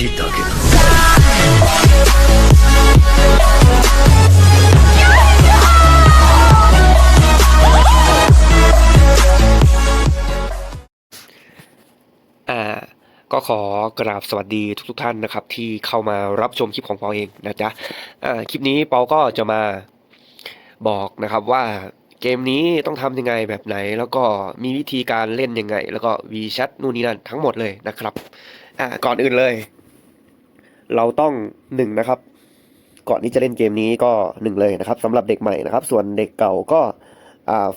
しいだけだ อ่าก็ขอกราบสวัสดีทุกๆท่านนะครับ ที่เข้ามารับชมคลิปของปอเองนะจ๊ะอ่าคลิปนี้ปอก็จะมาบอกนะครับว่าเกมนี้ต้องทำยังไงแบบไหน แล้วก็มีวิธีการเล่นยังไง แล้วก็ VChat นู่นนี่นั่นทั้งหมดเลยนะครับอ่าก่อนอื่นเลย เราต้องหนึ่งนะครับ ก่อนที่จะเล่นเกมนี้ก็หนึ่งเลยนะครับสำหรับเด็กใหม่นะครับ ส่วนเด็กเก่าก็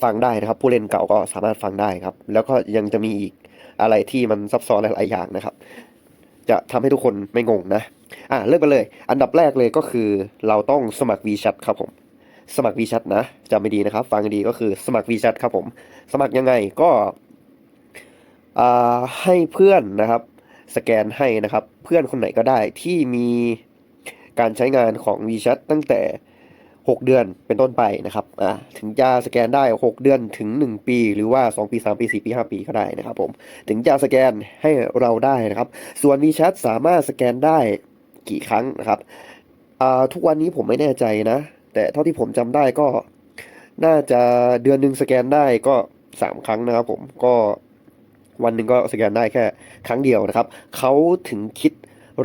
ฟังได้นะครับ ผู้เล่นเก่าก็สามารถฟังได้ครับ แล้วก็ยังจะมีอีกอะไรที่มันซับซ้อนหลายๆอย่างนะครับ จะทำให้ทุกคนไม่งงนะอะเริ่มกันเลย อันดับแรกเลยก็คือเราต้องสมัคร VChat ครับผมสมัคร VChat นะจำไม่ดีนะครับ ฟังดีก็คือสมัคร VChat ครับผม สมัครยังไงก็ให้เพื่อนนะครับ สแกนให้นะครับ เพื่อนคนไหนก็ได้ที่มีการใช้งานของ VChat ตั้งแต่ 6 เดือนเป็นต้นไปนะครับอ่าถึงจะสแกนได้ 6 เดือนถึง 1 ปี หรือว่า 2 ปี 3 ปี 4 ปี 5 ปีก็ได้นะครับผมถึงจะสแกนให้เราได้นะครับ ส่วน WeChat สามารถสแกนได้กี่ครั้งนะครับอ่าทุกวันนี้ผมไม่แน่ใจนะ แต่เท่าที่ผมจำได้ก็น่าจะเดือนหนึ่งสแกนได้ก็ 3 ครั้งนะครับผมก็ วันหนึ่งก็สแกนได้แค่ครั้งเดียวนะครับเขาถึงคิด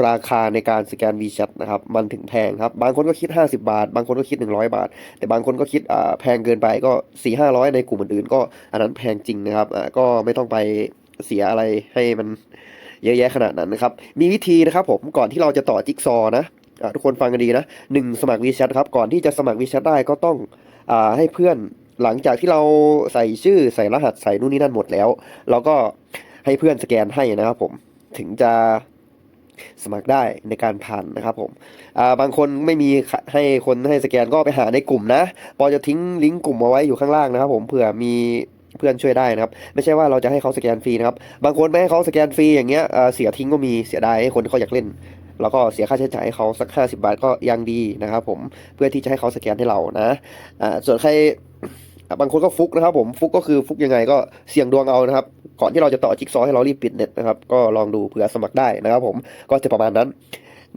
ราคาในการสแกน WeChat นะครับมันถึงแพงครับ บางคนก็คิด 50 บาท บางคนก็คิด 100 บาท แต่บางคนก็คิดอ่าแพงเกินไปก็4 5 0 0 ในกลุ่มอื่นๆ ก็อันนั้นแพงจริงนะครับอ่าก็ไม่ต้องไปเสียอะไรให้มันเยอะแยะขนาดนั้นนะครับ มีวิธีนะครับผมก่อนที่เราจะต่อจิ๊กซอว์นะอ่าทุกคนฟังกันดีนะหนึ่งสมัคร WeChat ครับก่อนที่จะสมัคร WeChat ได้ก็ต้องอ่าให้เพื่อน หลังจากที่เราใส่ชื่อใส่รหัสใส่นู่นนี่นั่นหมดแล้ว เราก็ให้เพื่อนสแกนให้นะครับผมถึงจะสมัครได้ในการผ่านนะครับผมาบางคนไม่มีให้คนให้สแกนก็ไปหาในกลุ่มนะปอจะทิ้งลิงก์กลุ่มเอาไว้อยู่ข้างล่างนะครับ ผมเผื่อมีเพื่อนช่วยได้นะครับ ไม่ใช่ว่าเราจะให้เขาสแกนฟรีนะครับ บางคนไม่ให้เขาสแกนฟรีอย่างเงี้ยเสียทิ้งก็มีเสียดายให้คนที่เขาอยากเล่น แล้วก็เสียค่าใช้จ่ายให้เขาสัก 50 บาทก็ยังดีนะครับผมเพื่อที่จะให้เขาสแกนให้เรานะส่วนใคร บางคนก็ฟุกนะครับผมฟุกก็คือฟุกยังไงก็เสี่ยงดวงเอานะครับ ก่อนที่เราจะต่อจิ๊กซอว์ให้เรารีบปิดเน็ตนะครับก็ลองดูเผื่อสมัครได้นะครับ ผมก็จะประมาณนั้น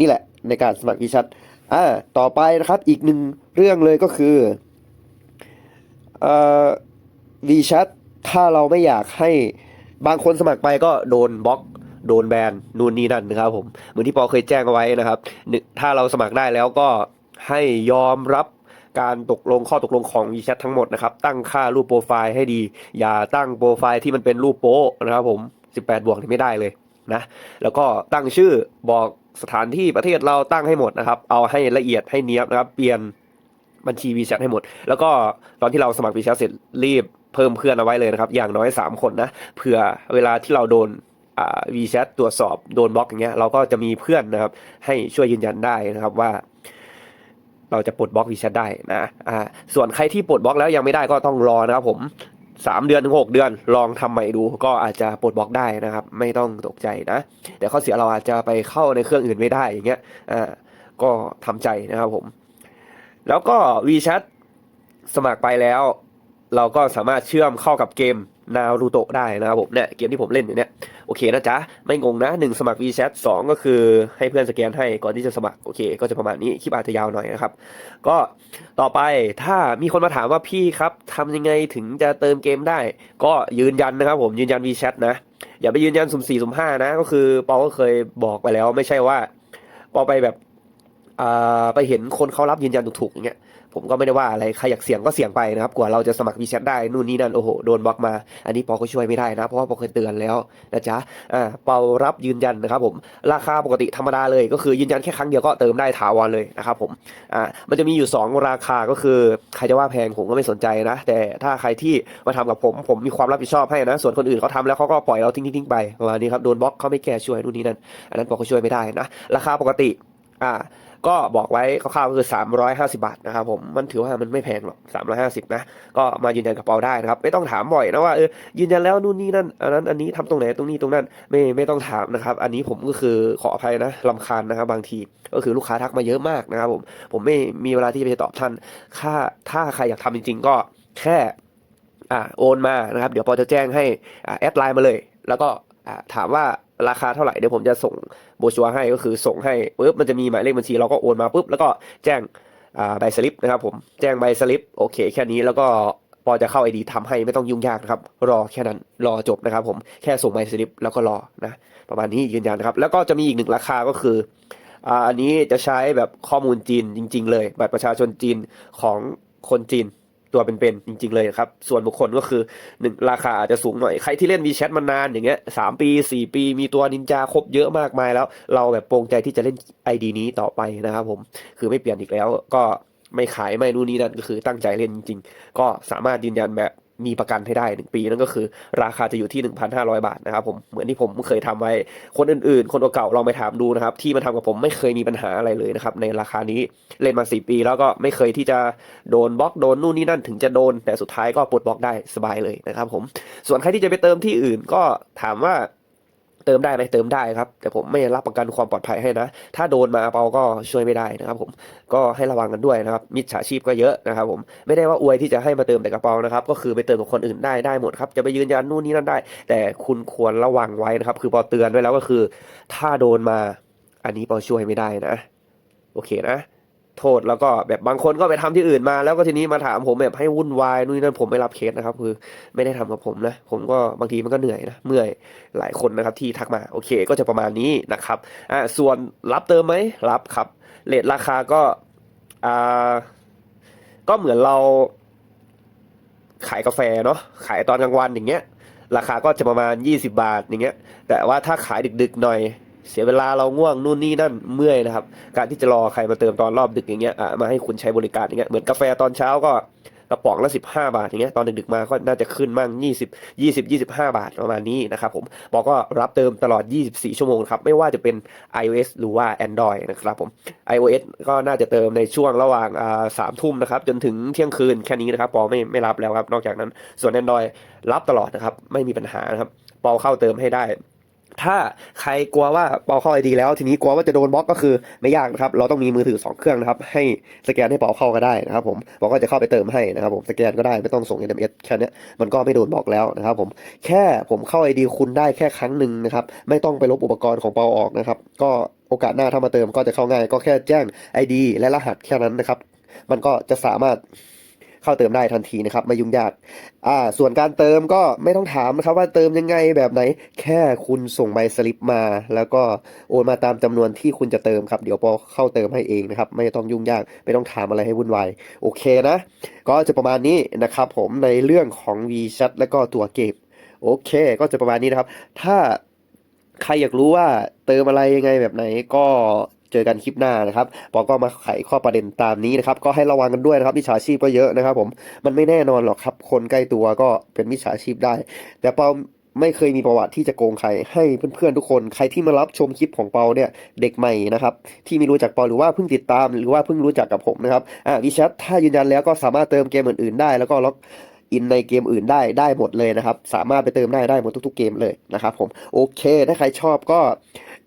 นี่แหละในการสมัครวิชัดอ่าต่อไปนะครับอีกหนึ่งเรื่องเลยก็คือเอ่อวีชัดถ้าเราไม่อยากให้บางคนสมัครไปก็โดนบล็อกโดนแบนนู่นนี่นั่นนะครับผมเหมือนที่ปอเคยแจ้งเอาไว้นะครับถ้าเราสมัครได้แล้วก็ให้ยอมรับ การตกลงข้อตกลงของ WeChat ทั้งหมดนะครับ ตั้งค่ารูปโปรไฟล์ให้ดี อย่าตั้งโปรไฟล์ที่มันเป็นรูปโป๊ะนะครับผม 18 บวกนี่ไม่ได้เลยนะ แล้วก็ตั้งชื่อบอกสถานที่ประเทศเราตั้งให้หมดนะครับ เอาให้ละเอียดให้เนี้ยบนะครับ เปลี่ยนบัญชี WeChat ให้หมด แล้วก็ตอนที่เราสมัคร WeChat เสร็จรีบเพิ่มเพื่อนเอาไว้เลยนะครับ อย่างน้อย 3 คนนะ เผื่อเวลาที่เราโดนอ่า WeChat ตรวจสอบโดนบล็อกอย่างเงี้ยเราก็จะมีเพื่อนนะครับ ให้ช่วยยืนยันได้นะครับว่า เราจะปลดบล็อก WeChat ได้นะอ่าส่วนใครที่ปลดบล็อกแล้วยังไม่ได้ก็ต้องรอนะครับผมสามเดือนถึงหกเดือนลองทำใหม่ดูก็อาจจะปลดบล็อกได้นะครับ ไม่ต้องตกใจนะ แต่ข้อเสียเราอาจจะไปเข้าในเครื่องอื่นไม่ได้อย่างเงี้ยอ่าก็ทำใจนะครับผม แล้วก็ WeChat สมัครไปแล้ว เราก็สามารถเชื่อมเข้ากับเกมนารูโตะได้นะครับผมเนี่ยเกมที่ผมเล่นอยู่เนี่ย โอเคนะจ๊ะ ไม่งงนะหนึ่งสมัคร WeChat สองก็คือให้เพื่อนสแกนให้ก่อนที่จะสมัคร โอเค ก็จะประมาณนี้คลิปอาจจะยาวหน่อยนะครับ ก็ต่อไปถ้ามีคนมาถามว่าพี่ครับทำยังไงถึงจะเติมเกมได้ ก็ยืนยันนะครับผมยืนยัน WeChat นะ อย่าไปยืนยันสุ่มสี่สุ่มห้านะ ก็คือปอก็เคยบอกไปแล้วไม่ใช่ว่าปอไปแบบอ่าไปเห็นคนเขารับยืนยันถูกๆอย่างเงี้ย ผมก็ไม่ได้ว่าอะไรใครอยากเสี่ยงก็เสี่ยงไปนะครับกว่าเราจะสมัคร WeChat ได้นู่นนี่นั่นโอ้โหโดนบล็อกมา อันนี้ปอก็ช่วยไม่ได้นะ เพราะว่าปอเคยเตือนแล้วนะจ๊ะอ่าเปารับยืนยันนะครับผมราคาปกติธรรมดาเลยก็คือยืนยันแค่ครั้งเดียวก็เติมได้ถาวรเลยนะครับผมอ่ามันจะมีอยู่ 2 ราคาก็คือใครจะว่าแพงผมก็ไม่สนใจนะ แต่ถ้าใครที่มาทำกับผมผมมีความรับผิดชอบให้นะ ส่วนคนอื่นเขาทำแล้วเขาก็ปล่อยเราทิ้งทิ้งๆไปประมาณนี้ครับโดนบล็อกเขาไม่แก้ช่วยนู่นนี่นั่นอันนั้นปอก็ช่วยไม่ได้นะราคาปกติ อ่า ก็บอกไว้คร่าวๆก็คือ 350 บาทนะครับผมมันถือว่ามันไม่แพงหรอก 350 นะ ก็มายืนยันกับเปาได้นะครับ ไม่ต้องถามบ่อยนะว่าเออยืนยันแล้วนู่นนี่นั่นอันนั้นอันนี้ทำตรงไหนตรงนี้ตรงนั้นไม่ไม่ต้องถามนะครับ อันนี้ผมก็คือขออภัยนะลำคาญนะครับ บางทีก็คือลูกค้าทักมาเยอะมากนะครับผมผมไม่มีเวลาที่จะไปตอบท่านถ้าถ้าใครอยากทำจริง ๆ ก็แค่อ่าโอนมานะครับ เดี๋ยวปอจะแจ้งให้อ่าแอดไลน์มาเลย แล้วก็อ่าถามว่า ราคาเท่าไหร่เดี๋ยวผมจะส่งโบชัวให้ก็คือส่งให้ปุ๊บมันจะมีหมายเลขบัญชีเราก็โอนมาปุ๊บแล้วก็แจ้งใบสลิปนะครับผมแจ้งใบสลิปโอเค แค่นี้แล้วก็ปอจะเข้าไอดีทำให้ไม่ต้องยุ่งยากนะครับ รอแค่นั้นรอจบนะครับ ผมแค่ส่งใบสลิปแล้วก็รอนะประมาณนี้ยืนยันนะครับ แล้วก็จะมีอีกหนึ่งราคาก็คืออันนี้จะใช้แบบข้อมูลจีนจริง ๆ เลยบัตรประชาชนจีนของคนจีน ตัวเป็นๆจริง ๆ เลยครับ ส่วนบุคคลก็คือหนึ่งราคาอาจจะสูงหน่อย ใครที่เล่นมีแชทมานานอย่างเงี้ยสามปีสี่ปี มีตัวนินจาครบเยอะมากมายแล้ว เราแบบโปร่งใจที่จะเล่นไอดีนี้ต่อไปนะครับผมคือไม่เปลี่ยนอีกแล้วก็ไม่ขายไม่นู่นนี่นั่นก็คือตั้งใจเล่นจริงๆ ก็สามารถยืนยันแบบ มีประกันให้ได้หนึ่งปีนั่นก็คือ ราคาจะอยู่ที่ 1,500 บาทนะครับผมเหมือนที่ผมเคยทำไว้คนอื่นๆ คนเก่าๆลองไปถามดูนะครับ ที่มาทำกับผมไม่เคยมีปัญหาอะไรเลยนะครับ ในราคานี้เล่นมา 4 ปี แล้วก็ไม่เคยที่จะโดนบล็อกโดนนู่นนี่นั่นถึงจะโดน แต่สุดท้ายก็ปลดบล็อกได้สบายเลยนะครับผมส่วนใครที่จะไปเติมที่อื่นก็ถามว่า เติมได้ไหมเติมได้ครับ แต่ผมไม่รับประกันความปลอดภัยให้นะ ถ้าโดนมาเปาก็ช่วยไม่ได้นะครับ ผมก็ให้ระวังกันด้วยนะครับ มิจฉาชีพก็เยอะนะครับ ผมไม่ได้ว่าอวยที่จะให้มาเติมแต่กระเป๋านะครับ ก็คือไปเติมกับคนอื่นได้ได้หมดครับจะไปยืนยันนู่นนี่นั่นได้ แต่คุณควรระวังไว้นะครับ คือปอเตือนไว้แล้วก็คือ ถ้าโดนมาอันนี้ปอช่วยไม่ได้นะ โอเคนะ โทษแล้วก็แบบบางคนก็ไปทำที่อื่นมา แล้วก็ทีนี้มาถามผมแบบให้วุ่นวายนู่นนนั่นผมไม่รับเคสนะครับ คือไม่ได้ทำกับผมนะ ผมก็บางทีมันก็เหนื่อยนะเมื่อยหลายคนนะครับที่ทักมาโอเค ก็จะประมาณนี้นะครับอ่าส่วนรับเติมไหมรับครับเลทราคาก็อ่าก็เหมือนเราขายกาแฟเนาะขายตอนกลางวันอย่างเงี้ย ราคาก็จะประมาณ 20 บาทอย่างเงี้ย แต่ว่าถ้าขายดึกๆหน่อย เสียเวลาเราง่วงนู่นนี่นั่นเมื่อยนะครับ การที่จะรอใครมาเติมตอนรอบดึกอย่างเงี้ยอะมาให้คุณใช้บริการอย่างเงี้ยเหมือนกาแฟตอนเช้าก็กระป๋องละ 15 บาทอย่างเงี้ยตอนดึกๆมาก็น่าจะขึ้นมั่ง 20 20 25 บาทประมาณนี้นะครับผมบอกก็รับเติมตลอด 24 ชั่วโมงครับ ไม่ว่าจะเป็น iOS หรือว่า Android นะครับผม iOS ก็น่าจะเติมในช่วงระหว่างสามทุ่มนะครับ จนถึงเที่ยงคืนแค่นี้นะครับปอไม่ไม่รับแล้วครับ นอกจากนั้นส่วน Android รับตลอดนะครับ ไม่มีปัญหานะครับปอเข้าเติมให้ได้ ถ้าใครกลัวว่าเปาเข้าไอดีแล้วทีนี้กลัวว่าจะโดนบล็อกก็คือไม่ยากนะครับ เราต้องมีมือถือ 2 เครื่องนะครับ ให้สแกนให้เปาเข้าก็ได้นะครับ ผมเปาก็จะเข้าไปเติมให้นะครับผมสแกนก็ได้ไม่ต้องส่ง SMS แค่เนี้ยมันก็ไม่โดนบล็อกแล้วนะครับ ผมแค่ผมเข้าไอดีคุณได้แค่ครั้งหนึ่งนะครับ ไม่ต้องไปลบอุปกรณ์ของเปาออกนะครับ ก็โอกาสหน้าถ้ามาเติมก็จะเข้าง่าย ก็แค่แจ้ง ID และรหัสแค่นั้นนะครับ มันก็จะสามารถ เข้าเติมได้ทันทีนะครับไม่ยุ่งยากอ่าส่วนการเติมก็ไม่ต้องถามนะครับว่าเติมยังไงแบบไหน แค่คุณส่งใบสลิปมา แล้วก็โอนมาตามจำนวนที่คุณจะเติมครับ เดี๋ยวปอเข้าเติมให้เองนะครับไม่ต้องยุ่งยากไม่ต้องถามอะไรให้วุ่นวายโอเคนะ ก็จะประมาณนี้นะครับผมในเรื่องของ VChat และก็ตัวเกมโอเค ก็จะประมาณนี้นะครับ ถ้าใครอยากรู้ว่าเติมอะไรยังไงแบบไหนก็ เจอกันคลิปหน้านะครับปอก็มาไขข้อประเด็นตามนี้นะครับ ก็ให้ระวังกันด้วยนะครับมิจฉาชีพก็เยอะนะครับ ผมมันไม่แน่นอนหรอกครับ คนใกล้ตัวก็เป็นมิจฉาชีพได้ แต่ปาไม่เคยมีประวัติที่จะโกงใครให้เพื่อนๆทุกคนใครที่มารับชมคลิปของเปาเนี่ยเด็กใหม่นะครับที่ไม่รู้จักเปาหรือว่าเพิ่งติดตาม หรือว่าเพิ่งรู้จักกับผมนะครับอ่าวิชัทถ้ายืนยันแล้วก็สามารถเติมเกมอื่นๆได้ แล้วก็ล็อกอินในเกมอื่นได้ได้หมดเลยนะครับ สามารถไปเติมได้ได้หมดทุกๆเกมเลยนะครับผมโอเคถ้าใครชอบก็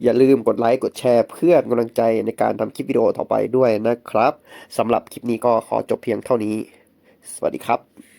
อย่าลืมกดไลค์กดแชร์ เพื่อเป็นกำลังใจในการทำคลิปวิดีโอต่อไปด้วยนะครับสำหรับคลิปนี้ก็ขอจบเพียงเท่านี้ สวัสดีครับ